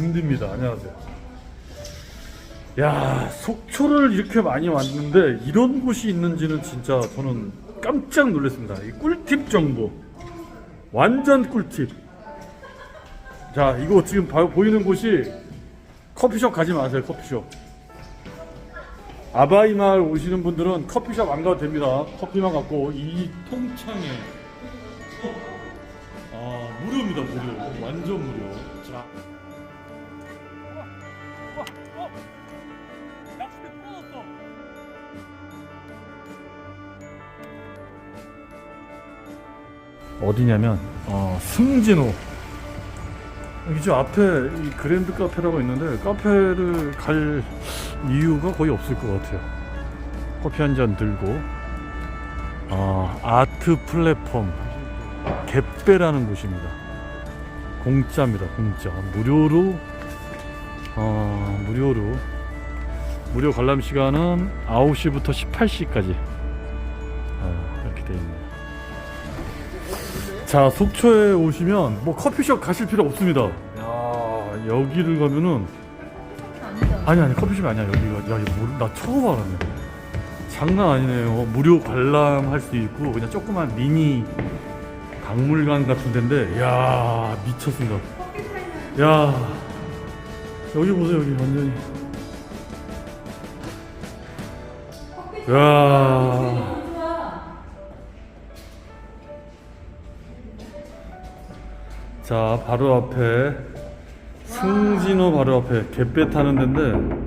잼디입니다. 안녕하세요. 야, 속초를 이렇게 많이 왔는데 이런 곳이 있는지는 진짜 저는 깜짝 놀랐습니다. 이 꿀팁 정보. 완전 꿀팁. 자, 이거 지금 봐- 보이는 곳이 커피숍 가지 마세요, 커피숍. 아바이 마을 오시는 분들은 커피숍 안 가도 됩니다. 커피만 갖고 이 통창에 아 무료입니다 무료 완전 무료 자 어디냐면 어, 승진호 여기 저 앞에 이 그랜드 카페라고 있는데 카페를 갈 이유가 거의 없을 것 같아요 커피 한 잔 들고 아, 아트 플랫폼 갯배라는 곳입니다. 공짜입니다. 공짜. 무료로 어, 무료로 무료 관람 시간은 9시부터 18시까지 어, 이렇게 되어 있네요. 자, 속초에 오시면 뭐 커피숍 가실 필요 없습니다. 야, 여기를 가면은 아니 아니 커피숍이 아니야 여기가 야 이거 모르, 나 처음 알았네. 장난 아니네요. 무료 관람할 수 있고 그냥 조그만 미니 박물관 같은 데인데 야 미쳤습니다. 야 여기 보세요 여기 완전히. 야. 자 바로 앞에 승진호 바로 앞에 갯배 타는 데인데